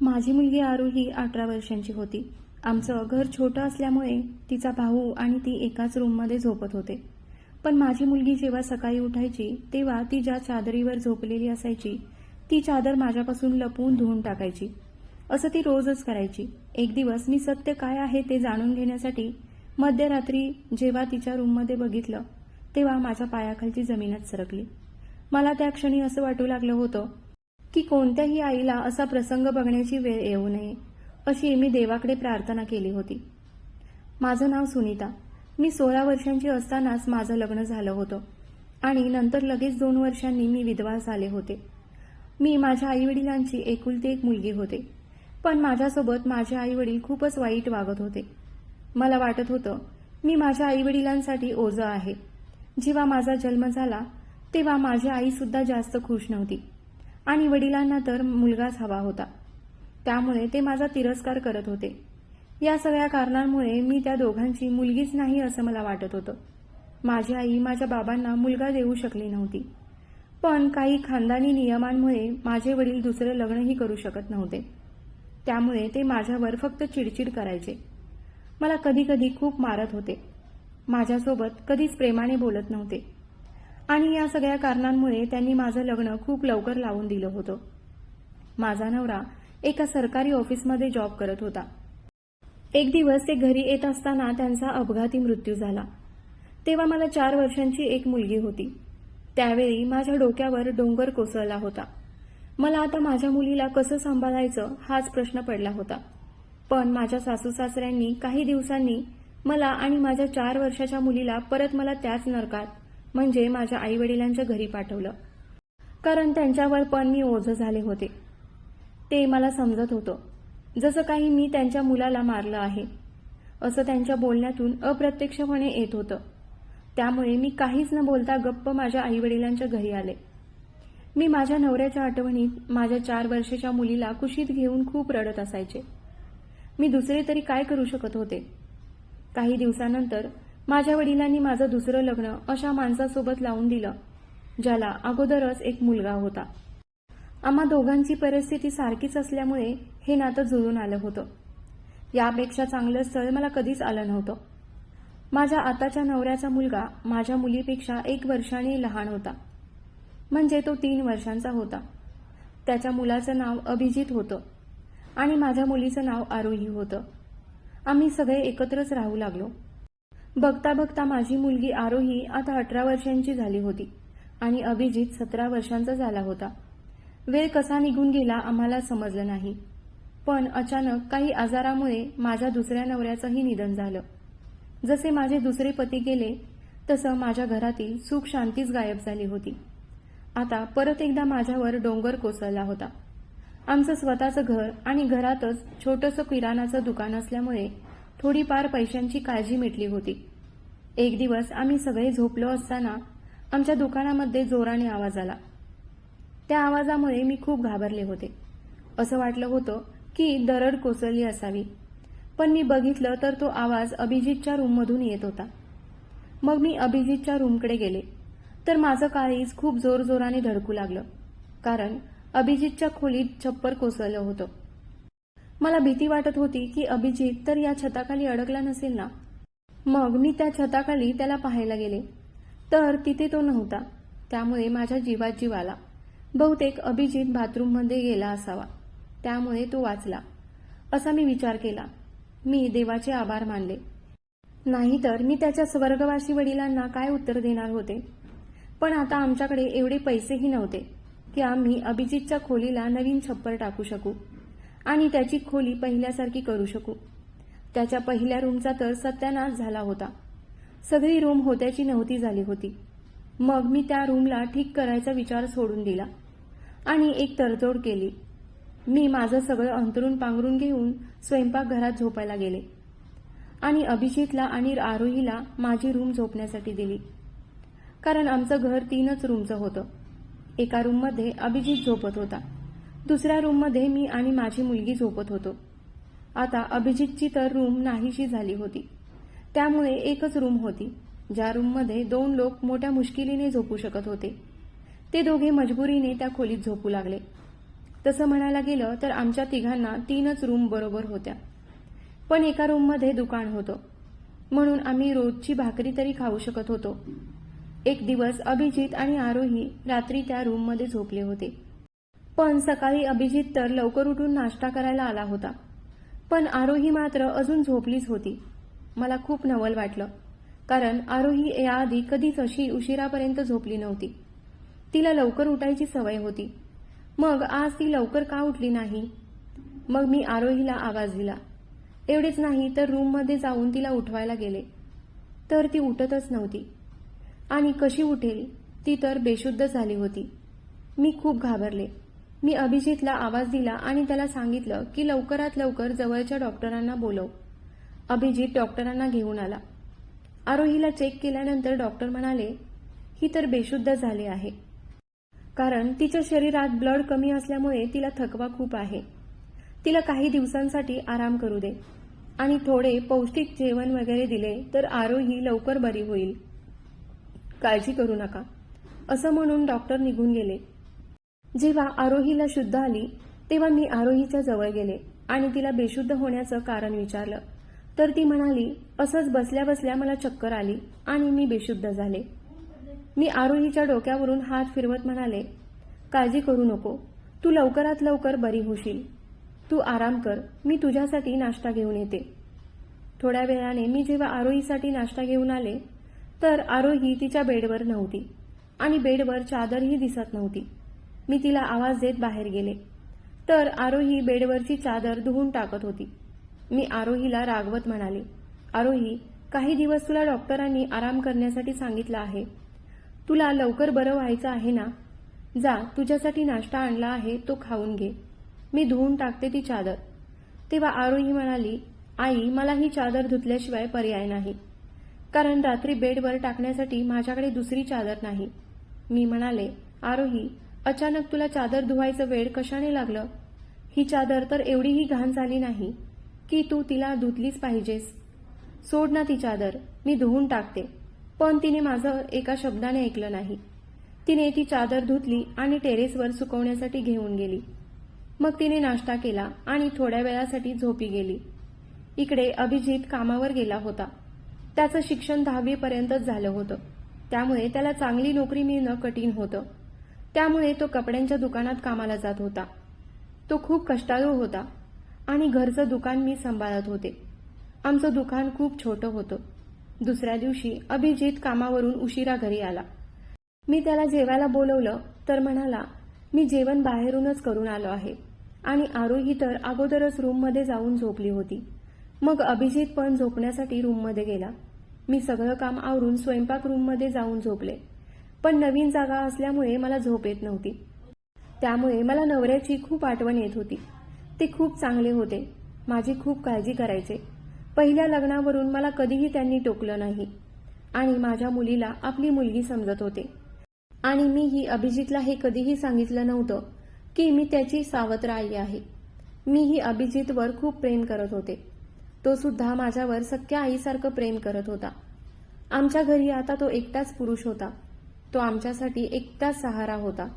माझी मुलगी आरोही अठरा वर्षांची होती. आमचं घर छोटं असल्यामुळे तिचा भाऊ आणि ती एकाच रूममध्ये झोपत होते. पण माझी मुलगी जेव्हा सकाळी उठायची तेव्हा ती ज्या चादरीवर झोपलेली असायची ती चादर माझ्यापासून लपवून धुवून टाकायची. असं ती रोजच करायची. एक दिवस मी सत्य काय आहे ते जाणून घेण्यासाठी मध्यरात्री जेव्हा तिच्या रूममध्ये बघितलं तेव्हा माझ्या पायाखालची जमीनच सरकली. मला त्या क्षणी असं वाटू लागलं होतं की कोणत्याही आईला असा प्रसंग बघण्याची वेळ येऊ नये अशी मी देवाकडे प्रार्थना केली होती. माझं नाव सुनीता. मी सोळा वर्षांची असतानाच माझं लग्न झालं होतं आणि नंतर लगेच दोन वर्षांनी मी विधवा झाले होते. मी माझ्या आईवडिलांची एकुलती एक मुलगी होते पण माझ्यासोबत माझे आईवडील खूपच वाईट वागत होते. मला वाटत होतं मी माझ्या आईवडिलांसाठी ओझं आहे. जेव्हा माझा जन्म झाला तेव्हा माझी आईसुद्धा जास्त खुश नव्हती. आणि वडिलांना तर मुलगाच हवा होता. त्यामुळे ते माझा तिरस्कार करत होते. या सगळ्या कारणांमुळे मी त्या दोघांची मुलगीच नाही असं मला वाटत होतं. माझी आई माझ्या बाबांना मुलगा देऊ शकली नव्हती. पण काही खानदानी नियमांमुळे माझे वडील दुसरं लग्नही करू शकत नव्हते. त्यामुळे ते माझ्यावर फक्त चिडचिड करायचे. मला कधी कधी खूप मारत होते. माझ्यासोबत कधीच प्रेमाने बोलत नव्हते. आणि या सगळ्या कारणांमुळे त्यांनी माझं लग्न खूप लवकर लावून दिलं होतं. माझा नवरा एका सरकारी ऑफिसमध्ये जॉब करत होता. एक दिवस ते घरी येत असताना त्यांचा अपघाती मृत्यू झाला. तेव्हा मला चार वर्षांची एक मुलगी होती. त्यावेळी माझ्या डोक्यावर डोंगर कोसळला होता. मला आता माझ्या मुलीला कसं सांभाळायचं हाच प्रश्न पडला होता. पण माझ्या सासू सासऱ्यांनी काही दिवसांनी मला आणि माझ्या चार वर्षाच्या मुलीला परत मला त्याच नरकात म्हणजे माझ्या आईवडिलांच्या घरी पाठवलं. कारण त्यांच्यावर पण मी ओझं झाले होते. ते मला समजत होतं. जसं काही मी त्यांच्या मुलाला मारलं आहे असं त्यांच्या बोलण्यातून अप्रत्यक्षपणे येत होतं. त्यामुळे मी काहीच न बोलता गप्प माझ्या आईवडिलांच्या घरी आले. मी माझ्या नवऱ्याच्या आठवणीत माझ्या चार वर्षाच्या मुलीला कुशीत घेऊन खूप रडत असायचे. मी दुसरे तरी काय करू शकत होते? काही दिवसानंतर माझ्या वडिलांनी माझं दुसरं लग्न अशा माणसासोबत लावून दिलं ज्याला अगोदरच एक मुलगा होता. आम्हा दोघांची परिस्थिती सारखीच असल्यामुळे हे नातं जुळून आलं होतं. यापेक्षा चांगलं स्थळ मला कधीच आलं नव्हतं. माझ्या आताच्या नवऱ्याचा मुलगा माझ्या मुलीपेक्षा एक वर्षाने लहान होता. म्हणजे तो तीन वर्षांचा होता. त्याच्या मुलाचं नाव अभिजित होतं आणि माझ्या मुलीचं नाव आरोही होतं. आम्ही सगळे एकत्रच राहू लागलो. बघता बघता माझी मुलगी आरोही आता अठरा वर्षांची झाली होती आणि अभिजित सतरा वर्षांचा झाला होता. वेळ कसा निघून गेला आम्हाला समजलं नाही. पण अचानक काही आजारामुळे माझ्या दुसऱ्या नवऱ्याचंही निधन झालं. जसे माझे दुसरे पती गेले तसं माझ्या घरातील सुख शांतीच गायब झाली होती. आता परत एकदा माझ्यावर डोंगर कोसळला होता. आमचं स्वतःचं घर आणि घरातच छोटंसं किराणाचं दुकान असल्यामुळे थोडीफार पैशांची काळजी मिटली होती. एक दिवस आम्ही सगळे झोपलो असताना आमच्या दुकानामध्ये जोराने आवाज आला. त्या आवाजामुळे मी खूप घाबरले होते. असं वाटलं होतं की दरड कोसळली असावी. पण मी बघितलं तर तो आवाज अभिजितच्या रूममधून येत होता. मग मी अभिजितच्या रूमकडे गेले. तर माझं काळीज खूप जोरजोराने धडकू लागलं. कारण अभिजितच्या खोलीत छप्पर कोसळलं होतं. मला भीती वाटत होती की अभिजित तर या छताखाली अडकला नसेल ना? मग मी त्या छताखाली त्याला पाहायला गेले. तर तिथे तो नव्हता. त्यामुळे माझ्या जीवात जीव आला. बहुतेक अभिजित बाथरूममध्ये गेला असावा. त्यामुळे तो वाचला. असा मी विचार केला. मी देवाचे आभार मानले. नाहीतर मी त्याच्या स्वर्गवासी वडिलांना काय उत्तर देणार होते? पण आता आमच्याकडे एवढे पैसेही नव्हते की आम्ही अभिजितच्या खोलीला नवीन छप्पर टाकू शकू. आणि त्याची खोली पहिल्यासारखी करू शकू. त्याच्या पहिल्या रूमचा तर सत्यानाश झाला होता. सगळी रूम होत्याची नव्हती झाली होती. मग मी त्या रूमला ठीक करायचा विचार सोडून दिला आणि एक तडजोड केली. मी माझं सगळं अंतरून पांघरून घेऊन स्वयंपाकघरात झोपायला गेले. आणि अभिजितला आणि आरोहीला माझी रूम झोपण्यासाठी दिली. कारण आमचं घर तीनच रूमचं होतं. एका रूममध्ये अभिजित झोपत होता. दुसऱ्या रूममध्ये मी आणि माझी मुलगी झोपत होतो. आता अभिजितची तर रूम नाहीशी झाली होती. त्यामुळे एकच रूम होती ज्या रूममध्ये दोन लोक मोठ्या मुश्किलीने झोपू शकत होते. ते दोघे मजबुरीने त्या खोलीत झोपू लागले. तसं म्हणायला गेलं तर आमच्या तिघांना तीनच रूम बरोबर होत्या. पण एका रूममध्ये दुकान होतं. म्हणून आम्ही रोजची भाकरी तरी खाऊ शकत होतो. एक दिवस अभिजित आणि आरोही रात्री त्या रूममध्ये झोपले होते. पण सकाळी अभिजित तर लवकर उठून नाश्ता करायला आला होता. पण आरोही मात्र अजून झोपलीच होती. मला खूप नवल वाटलं कारण आरोही याआधी कधीच अशी उशिरापर्यंत झोपली नव्हती. तिला लवकर उठायची सवय होती. मग आज ती लवकर का उठली नाही? मग मी आरोहीला आवाज दिला. एवढेच नाही तर रूममध्ये जाऊन तिला उठवायला गेले. तर ती उठतच नव्हती. आणि कशी उठेल ती तर बेशुद्ध झाली होती. मी खूप घाबरले. मी अभिजितला आवाज दिला आणि त्याला सांगितलं की लवकरात लवकर जवळच्या डॉक्टरांना बोलव. अभिजित डॉक्टरांना घेऊन आला. आरोहीला चेक केल्यानंतर डॉक्टर म्हणाले ही तर बेशुद्ध झाली आहे. कारण तिच्या शरीरात ब्लड कमी असल्यामुळे तिला थकवा खूप आहे. तिला काही दिवसांसाठी आराम करू दे. आणि थोडे पौष्टिक जेवण वगैरे दिले तर आरोही लवकर बरी होईल. काळजी करू नका. असं म्हणून डॉक्टर निघून गेले. जेव्हा आरोहीला शुद्ध आली तेव्हा मी आरोहीच्या जवळ गेले आणि तिला बेशुद्ध होण्याचं कारण विचारलं. तर ती म्हणाली असंच बसल्या बसल्या मला चक्कर आली आणि मी बेशुद्ध झाले. मी आरोहीच्या डोक्यावरून हात फिरवत म्हणाले काळजी करू नको. तू लवकरात लवकर बरी होशील. तू आराम कर. मी तुझ्यासाठी नाश्ता घेऊन येते. थोड्या वेळाने मी जेव्हा आरोहीसाठी नाश्ता घेऊन आले तर आरोही तिच्या बेडवर नव्हती आणि बेडवर चादरही दिसत नव्हती. मी तिला आवाज देत बाहेर गेले. तर आरोही बेडवरची चादर धुवून टाकत होती. मी आरोहीला रागवत म्हणाले आरोही काही दिवस तुला डॉक्टरांनी आराम करण्यासाठी सांगितलं आहे. तुला लवकर बरं व्हायचं आहे ना? जा तुझ्यासाठी नाश्ता आणला आहे तो खाऊन घे. मी धुवून टाकते ती चादर. तेव्हा आरोही म्हणाली आई मला ही चादर धुतल्याशिवाय पर्याय नाही. कारण रात्री बेडवर टाकण्यासाठी माझ्याकडे दुसरी चादर नाही. मी म्हणाले आरोही अचानक तुला चादर धुवायचं वेळ कशाने लागलं? ही चादर तर एवढीही घाण झाली नाही की तू तिला धुतलीच पाहिजेस. सोड ना ती चादर मी धुवून टाकते. पण तिने माझं एका शब्दाने ऐकलं नाही. तिने ती चादर धुतली आणि टेरेसवर सुकवण्यासाठी घेऊन गेली. मग तिने नाश्ता केला आणि थोड्या वेळासाठी झोपी गेली. इकडे अभिजित कामावर गेला होता. त्याचं शिक्षण दहावीपर्यंतच झालं होतं. त्यामुळे त्याला चांगली नोकरी मिळणं कठीण होतं. त्यामुळे तो कपड्यांच्या दुकानात कामाला जात होता. तो खूप कष्टाळू होता आणि घरचं दुकान मी सांभाळत होते. आमचं दुकान खूप छोटं होतं. दुसऱ्या दिवशी अभिजित कामावरून उशिरा घरी आला. मी त्याला जेवायला बोलवलं तर म्हणाला मी जेवण बाहेरूनच करून आलो आहे. आणि आरोही तर अगोदरच रूममध्ये जाऊन झोपली होती. मग अभिजित पण झोपण्यासाठी रूममध्ये गेला. मी सगळं काम आवरून स्वयंपाक रूममध्ये जाऊन झोपले. पण नवीन जागा असल्यामुळे मला झोप येत नव्हती. त्यामुळे मला नवऱ्याची खूप आठवण येत होती. ते खूप चांगले होते. माझी खूप काळजी करायचे. पहिल्या लग्नावरून मला कधीही त्यांनी टोकलं नाही. आणि माझ्या मुलीला आपली मुलगी समजत होते. आणि मीही अभिजितला हे कधीही सांगितलं नव्हतं की मी त्याची सावत्र आई आहे. मीही अभिजितवर खूप प्रेम करत होते. तो सुद्धा माझ्यावर सख्या आईसारखं प्रेम करत होता. आमच्या घरी आता तो एकटाच पुरुष होता. तो आमच्यासाठी एकटा सहारा होता.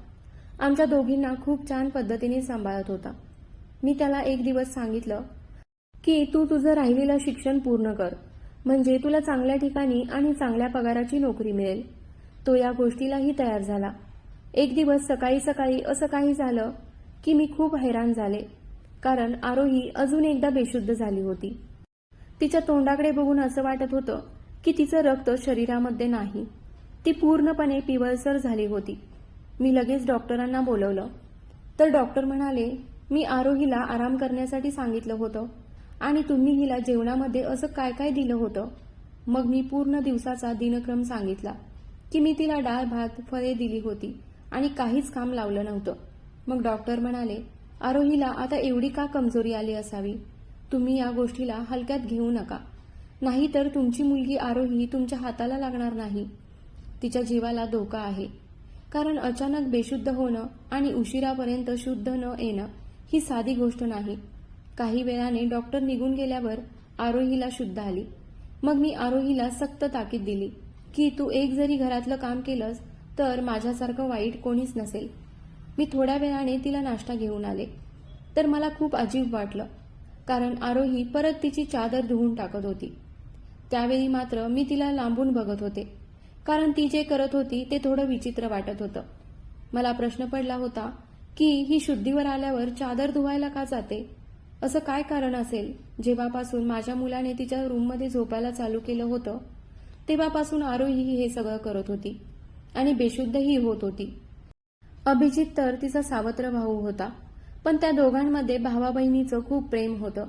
आमच्या दोघींना खूप छान पद्धतीने सांभाळत होता. मी त्याला एक दिवस सांगितलं की तू तुझं राहिलेलं शिक्षण पूर्ण कर. म्हणजे तुला चांगल्या ठिकाणी आणि चांगल्या पगाराची नोकरी मिळेल. तो या गोष्टीलाही तयार झाला. एक दिवस सकाळी सकाळी असं काही झालं की मी खूप हैराण झाले कारण आरोही अजून एकदा बेशुद्ध झाली होती. तिच्या तोंडाकडे बघून असं वाटत होतं की तिचं रक्त शरीरामध्ये नाही. ती पूर्णपणे पिवळसर झाली होती. मी लगेच डॉक्टरांना बोलवलं. तर डॉक्टर म्हणाले मी आरोहीला आराम करण्यासाठी सांगितलं होतं आणि तुम्ही हिला जेवणामध्ये असं काय काय दिलं होतं? मग मी पूर्ण दिवसाचा दिनक्रम सांगितला की मी तिला डाळ भात फळे दिली होती आणि काहीच काम लावलं नव्हतं. मग डॉक्टर म्हणाले आरोहीला आता एवढी का कमजोरी आली असावी? तुम्ही या गोष्टीला हलक्यात घेऊ नका. नाहीतर तुमची मुलगी आरोही तुमच्या हाताला लागणार नाही. तिच्या जीवाला धोका आहे. कारण अचानक बेशुद्ध होणं आणि उशिरापर्यंत शुद्ध न येणं ही साधी गोष्ट नाही. काही वेळाने डॉक्टर निघून गेल्यावर आरोहीला शुद्ध आली. मग मी आरोहीला सक्त ताकीद दिली की तू एक जरी घरातलं काम केलंस तर माझ्यासारखं वाईट कोणीच नसेल. मी थोड्या वेळाने तिला नाश्ता घेऊन आले. तर मला खूप अजीब वाटलं कारण आरोही परत तिची चादर धुवून टाकत होती. त्यावेळी मात्र मी तिला लांबून बघत होते. कारण ती जे करत होती ते थोडं विचित्र वाटत होतं. मला प्रश्न पडला होता की ही शुद्धीवर आल्यावर चादर धुवायला का जाते? असं काय कारण असेल? जेव्हापासून माझ्या मुलाने तिच्या रूममध्ये झोपायला चालू केलं होतं तेव्हापासून आरोही हे सगळं करत होती आणि बेशुद्धही होत होती. अभिजित तर तिचा सावत्र भाऊ होता पण त्या दोघांमध्ये भावा बहिणीचं खूप प्रेम होतं.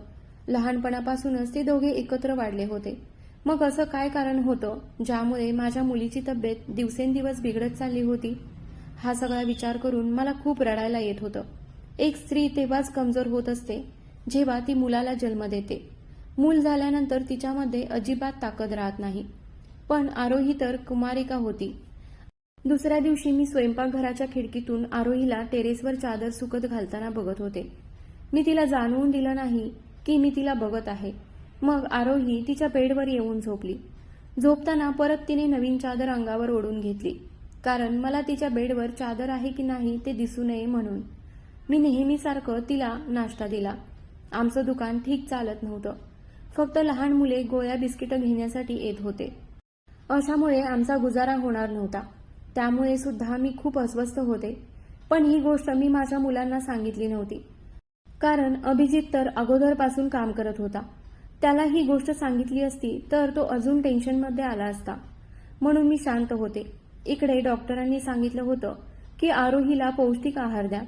लहानपणापासूनच ते दोघे एकत्र वाढले होते. मग असं काय कारण होतं ज्यामुळे माझ्या मुलीची तब्येत दिवसेंदिवस बिघडत चालली होती? हा सगळा विचार करून मला खूप रडायला येत होतं. एक स्त्री तेव्हाच कमजोर होत असते जेव्हा ती मुलाला जन्म देते. मूल झाल्यानंतर तिच्यामध्ये अजिबात ताकद राहत नाही. पण आरोही तर कुमारिका होती. दुसऱ्या दिवशी मी स्वयंपाकघराच्या खिडकीतून आरोहीला टेरेसवर चादर सुकत घालताना बघत होते. मी तिला जाणवून दिलं नाही की मी तिला बघत आहे. मग आरोही तिच्या बेडवर येऊन झोपली. झोपताना परत तिने नवीन चादर अंगावर ओढून घेतली. कारण मला तिच्या बेडवर चादर आहे की नाही ते दिसू नये म्हणून. मी नेहमीसारखं तिला नाश्ता दिला. आमचं दुकान ठीक चालत नव्हतं. फक्त लहान मुले गोळ्या बिस्किटं घेण्यासाठी येत होते. अशामुळे आमचा गुजारा होणार नव्हता. त्यामुळे सुद्धा मी खूप अस्वस्थ होते. पण ही गोष्ट मी माझ्या मुलांना सांगितली नव्हती. कारण अभिजित तर अगोदरपासून काम करत होता. त्याला ही गोष्ट सांगितली असती तर तो अजून टेन्शनमध्ये आला असता. म्हणून मी शांत होते. इकडे डॉक्टरांनी सांगितलं होतं की आरोहीला पौष्टिक आहार द्या.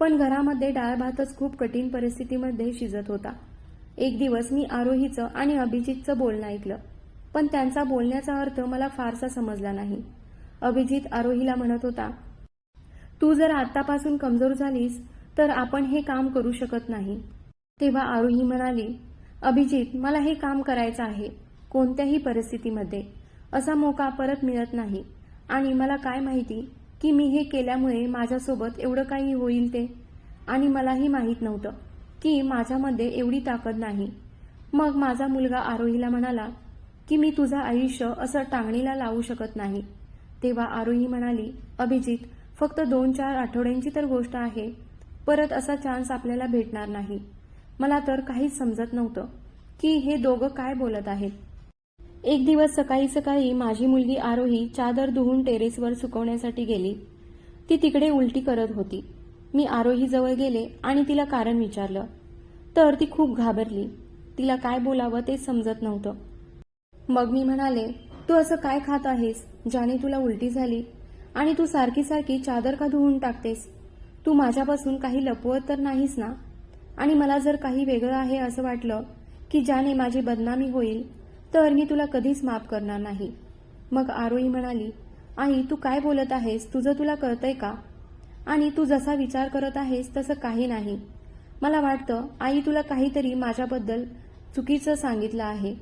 पण घरामध्ये डाळ भातच खूप कठीण परिस्थितीमध्ये शिजत होता. एक दिवस मी आरोहीचं आणि अभिजितचं बोलणं ऐकलं. पण त्यांचा बोलण्याचा अर्थ मला फारसा समजला नाही. अभिजित आरोहीला म्हणत होता तू जर आतापासून कमजोर झालीस तर आपण हे काम करू शकत नाही. तेव्हा आरोही म्हणाली अभिजित मला हे काम करायचं आहे कोणत्याही परिस्थितीमध्ये. असा मोका परत मिळत नाही. आणि मला काय माहिती की मी हे केल्यामुळे माझ्यासोबत एवढं काही होईल ते? आणि मलाही माहीत नव्हतं की माझ्यामध्ये एवढी ताकद नाही. मग माझा मुलगा आरोहीला म्हणाला की मी तुझं आयुष्य असं टांगणीला लावू शकत नाही. तेव्हा आरोही म्हणाली अभिजित फक्त दोन चार आठवड्यांची तर गोष्ट आहे. परत असा चान्स आपल्याला भेटणार नाही. मला तर काहीच समजत नव्हतं की हे दोघं काय बोलत आहेत. एक दिवस सकाळी सकाळी माझी मुलगी आरोही चादर धुवून टेरेसवर सुकवण्यासाठी गेली. ती तिकडे उलटी करत होती. मी आरोही जवळ गेले आणि तिला कारण विचारलं. तर ती खूप घाबरली. तिला काय बोलावं ते समजत नव्हतं. मग मी म्हणाले तू असं काय खात आहेस? ज्याने तुला उलटी झाली. आणि तू सारखी सारखी चादर का धुवून टाकतेस? तू माझ्यापासून काही लपवत तर नाहीस ना? आणि मला जर काही वेगळं आहे असं वाटलं की ज्याने माझी बदनामी होईल तर मी तुला कधीच माफ करणार नाही. मग आरोही म्हणाली आई तू काय बोलत आहेस? तुझं तुला कळतंय का? आणि तू जसा विचार करत आहेस तसं काही नाही. मला वाटतं आई तुला काहीतरी माझ्याबद्दल चुकीचं सांगितलं आहे.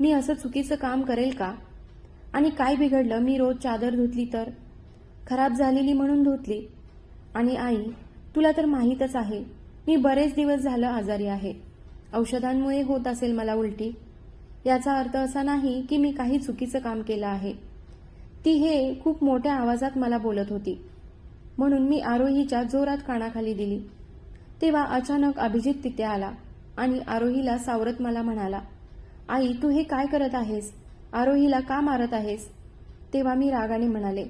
मी असं चुकीचं काम करेल का? आणि काय बिघडलं? मी रोज चादर धुतली तर? खराब झालेली म्हणून धुतली. आणि आई तुला तर माहीतच आहे मी बरेच दिवस झालं आजारी आहे. औषधांमुळे होत असेल मला उलटी. याचा अर्थ असा नाही की मी काही चुकीचं काम केलं आहे. ती हे खूप मोठ्या आवाजात मला बोलत होती. म्हणून मी आरोहीच्या जोरात कानाखाली दिली. तेव्हा अचानक अभिजित तिथे आला आणि आरोहीला सावरत मला म्हणाला आई तू हे काय करत आहेस? आरोहीला का मारत आहेस? तेव्हा मी रागाने म्हणाले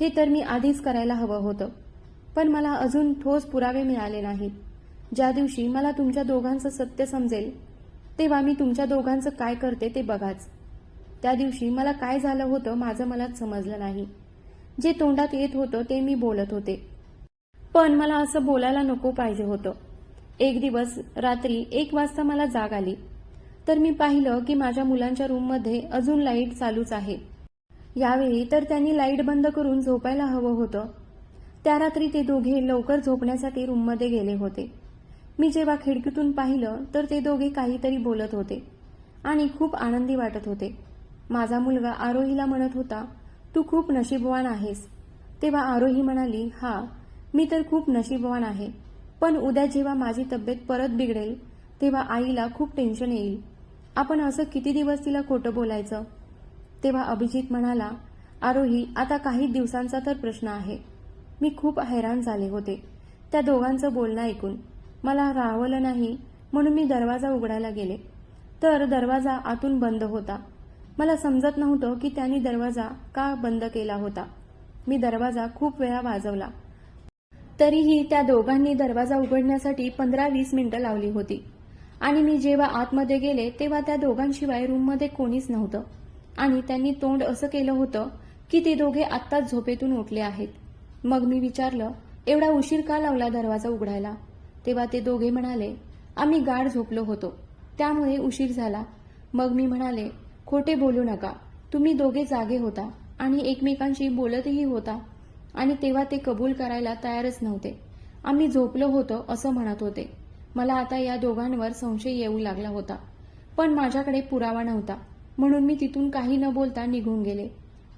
हे तर मी आधीच करायला हवं होतं पण मला अजून ठोस पुरावे मिळाले नाहीत. ज्या दिवशी मला तुमच्या दोघांचं सत्य समजेल तेव्हा मी तुमच्या दोघांचं काय करते ते बघाच. त्या दिवशी मला काय झालं होतं माझं मलाच समजलं नाही. जे तोंडात येत होतं ते मी बोलत होते. पण मला असं बोलायला नको पाहिजे होतं. एक दिवस रात्री एक वाजता मला जाग आली. तर मी पाहिलं की माझ्या मुलांच्या रूममध्ये अजून लाइट चालूच आहे. यावेळी तर त्यांनी लाइट बंद करून झोपायला हवं होतं. त्या रात्री ते दोघे लवकर झोपण्यासाठी रूममध्ये गेले होते. मी जेव्हा खिडकीतून पाहिलं तर ते दोघे काहीतरी बोलत होते आणि खूप आनंदी वाटत होते. माझा मुलगा आरोहीला म्हणत होता तू खूप नशीबवान आहेस. तेव्हा आरोही म्हणाली हा मी तर खूप नशीबवान आहे. पण उद्या जेव्हा माझी तब्येत परत बिघडेल तेव्हा आईला खूप टेन्शन येईल. आपण असं किती दिवस तिला खोटं बोलायचं? तेव्हा अभिजित म्हणाला आरोही आता काही दिवसांचा तर प्रश्न आहे. मी खूप हैराण झाले होते त्या दोघांचं बोलणं ऐकून. मला राहवलं नाही म्हणून मी दरवाजा उघडायला गेले. तर दरवाजा आतून बंद होता. मला समजत नव्हतं की त्यांनी दरवाजा का बंद केला होता. मी दरवाजा खूप वेळा वाजवला. तरीही त्या दोघांनी दरवाजा उघडण्यासाठी पंधरा वीस मिनिटं लावली होती. आणि मी जेव्हा आतमध्ये गेले तेव्हा त्या दोघांशिवाय रूममध्ये कोणीच नव्हतं. आणि त्यांनी तोंड असं केलं होतं की ते दोघे आत्ताच झोपेतून उठले आहेत. मग मी विचारलं एवढा उशीर का लावला दरवाजा उघडायला? तेव्हा ते दोघे म्हणाले आम्ही गाढ झोपलो होतो. त्यामुळे उशीर झाला. मग मी म्हणाले खोटे बोलू नका. तुम्ही दोघे जागे होता आणि एकमेकांशी बोलतही होता आणि तेव्हा ते कबूल करायला तयारच नव्हते. आम्ही झोपलो होतो असं म्हणत होते. मला आता या दोघांवर संशय येऊ लागला होता. पण माझ्याकडे पुरावा नव्हता. म्हणून मी तिथून काही न बोलता निघून गेले.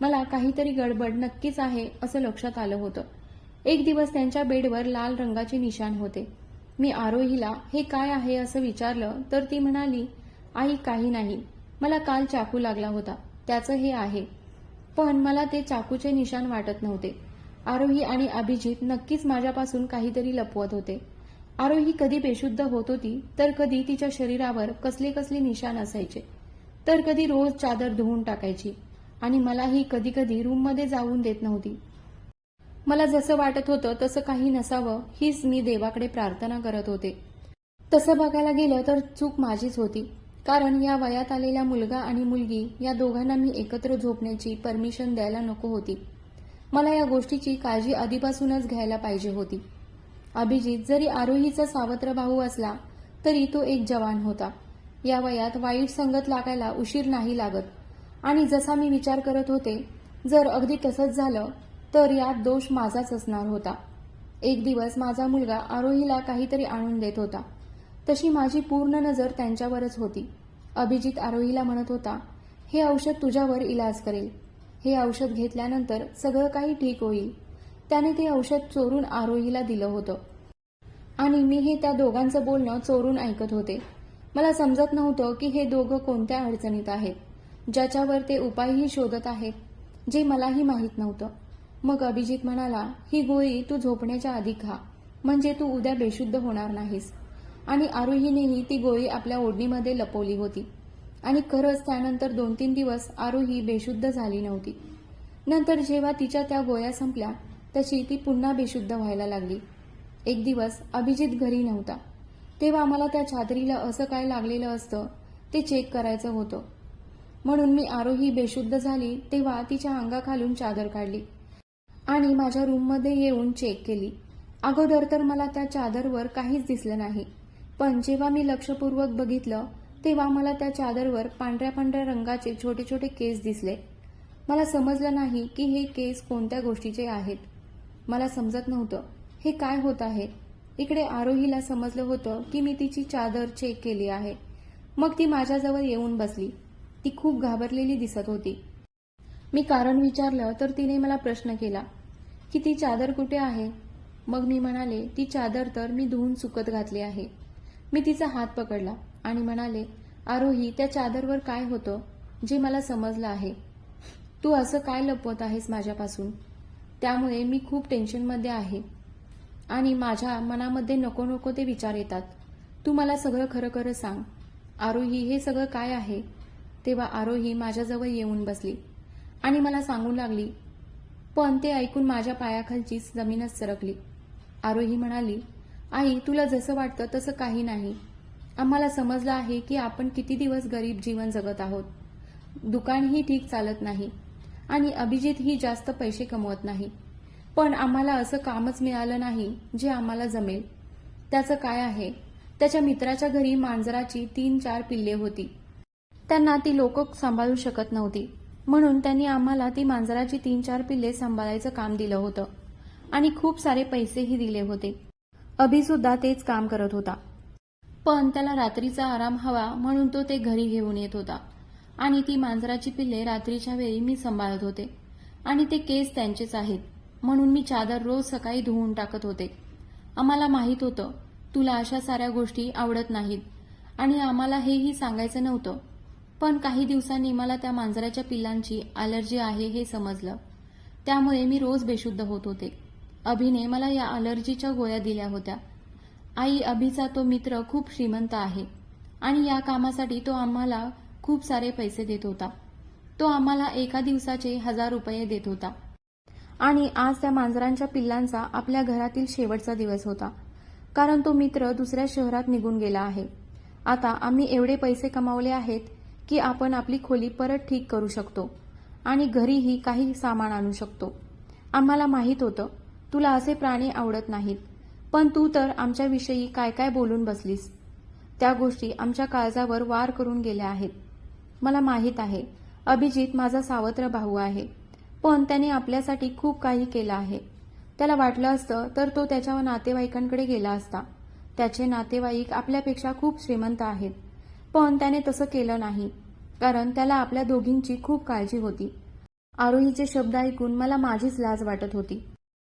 मला काहीतरी गडबड नक्कीच आहे असं लक्षात आलं होतं. एक दिवस त्यांच्या बेडवर लाल रंगाचे निशाण होते. मी आरोहीला हे काय आहे असं विचारलं तर ती म्हणाली आई काही नाही. मला काल चाकू लागला होता. त्याचं हे आहे. पण मला ते चाकूचे निशाण वाटत नव्हते. आरोही आणि अभिजित नक्कीच माझ्यापासून काहीतरी लपवत होते. आरोही कधी बेशुद्ध होत होती तर कधी तिच्या शरीरावर कसले कसले निशाण असायचे. तर कधी रोज चादर धुवून टाकायची. आणि मलाही कधी कधी रूममध्ये जाऊन देत नव्हती. मला जसं वाटत होतं तसं काही नसावं हीच मी देवाकडे प्रार्थना करत होते. तसं बघायला गेलं तर चूक माझीच होती. कारण या वयात आलेला मुलगा आणि मुलगी या दोघांना मी एकत्र झोपण्याची परमिशन द्यायला नको होती. मला या गोष्टीची काळजी आधीपासूनच घ्यायला पाहिजे होती. अभिजित जरी आरोहीचा सावत्र भाऊ असला तरी तो एक जवान होता. या वयात वाईट संगत लागायला उशीर नाही लागत. आणि जसा मी विचार करत होते जर अगदी तसंच झालं तर यात दोष माझाच असणार होता. एक दिवस माझा मुलगा आरोहीला काहीतरी आणून देत होता. तशी माझी पूर्ण नजर त्यांच्यावरच होती. अभिजित आरोहीला म्हणत होता हे औषध तुझ्यावर इलाज करेल. हे औषध घेतल्यानंतर सगळं काही ठीक होईल. त्याने ते औषध चोरून आरोहीला दिलं होतं. आणि मी हे त्या दोघांचं बोलणं चोरून ऐकत होते. मला समजत नव्हतं की हे दोघं कोणत्या अडचणीत आहेत. ज्याच्यावर ते उपायही शोधत आहेत जे मलाही माहीत नव्हतं. मग अभिजित म्हणाला ही गोळी तू झोपण्याच्या आधी खा. म्हणजे तू उद्या बेशुद्ध होणार नाहीस. आणि आरोहीनेही ती गोळी आपल्या ओढणीमध्ये लपवली होती. आणि खरंच त्यानंतर दोन तीन दिवस आरोही बेशुद्ध झाली नव्हती. नंतर जेव्हा तिच्या त्या गोळ्या संपल्या तशी ती पुन्हा बेशुद्ध व्हायला लागली. एक दिवस अभिजित घरी नव्हता. तेव्हा मला त्या चादरीला असं काय लागलेलं असतं ते चेक करायचं होतं. म्हणून मी आरोही बेशुद्ध झाली तेव्हा तिच्या अंगाखालून चादर काढली. आणि माझ्या रूममध्ये येऊन चेक केली. अगोदर तर मला त्या चादरवर काहीच दिसलं नाही. पण जेव्हा मी लक्षपूर्वक बघितलं तेव्हा मला त्या चादरवर पांढऱ्या पांढऱ्या रंगाचे छोटे छोटे केस दिसले. मला समजलं नाही की हे केस कोणत्या गोष्टीचे आहेत. मला समजत नव्हतं. हे काय होत आहे? इकडे आरोहीला समजलं होतं की मी तिची चादर चेक केली आहे. मग ती माझ्याजवळ येऊन बसली. ती खूप घाबरलेली दिसत होती. मी कारण विचारलं तर तिने मला प्रश्न केला की ती चादर कुठे आहे? मग मी म्हणाले ती चादर तर मी धुवून सुकत घातली आहे. मी तिचा हात पकडला आणि म्हणाले आरोही त्या चादरवर काय होतं? जे मला समजलं आहे. तू असं काय लपवत आहेस माझ्यापासून? त्यामुळे मी खूप टेन्शनमध्ये आहे. आणि माझ्या मनामध्ये नको नको ते विचार येतात. तू मला सगळं खरं खरं सांग. आरोही हे सगळं काय आहे? तेव्हा आरोही माझ्याजवळ येऊन बसली. आणि मला सांगू लागली पण ते ऐकून माझ्या पायाखालचीच जमीनच सरकली. आरोही म्हणाली आई तुला जसं वाटतं तसं काही नाही. आम्हाला समजलं आहे की आपण किती दिवस गरीब जीवन जगत आहोत. दुकानही ठीक चालत नाही आणि अभिजितही जास्त पैसे कमवत नाही. पण आम्हाला असं कामच मिळालं नाही जे आम्हाला जमेल. त्याचं काय आहे? त्याच्या मित्राच्या घरी मांजराची तीन चार पिल्ले होती. त्यांना ती लोक सांभाळू शकत नव्हती. म्हणून त्यांनी आम्हाला ती मांजराची तीन चार पिल्ले सांभाळायचं काम दिलं होतं. आणि खूप सारे पैसेही दिले होते. अभिसुद्धा तेच काम करत होता. पण त्याला रात्रीचा आराम हवा म्हणून तो ते घरी घेऊन येत होता. आणि ती मांजराची पिल्ले रात्रीच्या वेळी मी सांभाळत होते. आणि ते केस त्यांचेच आहेत. म्हणून मी चादर रोज सकाळी धुवून टाकत होते. आम्हाला माहीत होतं तुला अशा साऱ्या गोष्टी आवडत नाहीत. आणि आम्हाला हेही सांगायचं नव्हतं. पण काही दिवसांनी मला त्या मांजराच्या पिल्लांची अलर्जी आहे हे समजलं. त्यामुळे मी रोज बेशुद्ध होत होते. अभिने मला या अलर्जीच्या गोळ्या दिल्या होत्या. आई अभिचा तो मित्र खूप श्रीमंत आहे आणि या कामासाठी तो आम्हाला खूप सारे पैसे देत होता. तो आम्हाला एका दिवसाचे हजार रुपये देत होता. आणि आज त्या मांजरांच्या पिल्लांचा आपल्या घरातील शेवटचा दिवस होता. कारण तो मित्र दुसऱ्या शहरात निघून गेला आहे. आता आम्ही एवढे पैसे कमावले आहेत की आपण आपली खोली परत ठीक करू शकतो आणि घरीही काही सामान आणू शकतो. आम्हाला माहीत होतं तुला असे प्राणी आवडत नाहीत पण तू तर आमच्याविषयी काय काय बोलून बसलीस? त्या गोष्टी आमच्या काळजावर वार करून गेल्या आहेत. मला माहीत आहे अभिजित माझा सावत्र भाऊ आहे पण त्याने आपल्यासाठी खूप काही केलं आहे. त्याला वाटलं असतं तर तो त्याच्या नातेवाईकांकडे गेला असता. त्याचे नातेवाईक आपल्यापेक्षा खूप श्रीमंत आहेत. पण त्याने तसं केलं नाही. कारण त्याला आपल्या दोघींची खूप काळजी होती. आरोहीचे शब्द ऐकून मला माझीच लाज वाटत होती.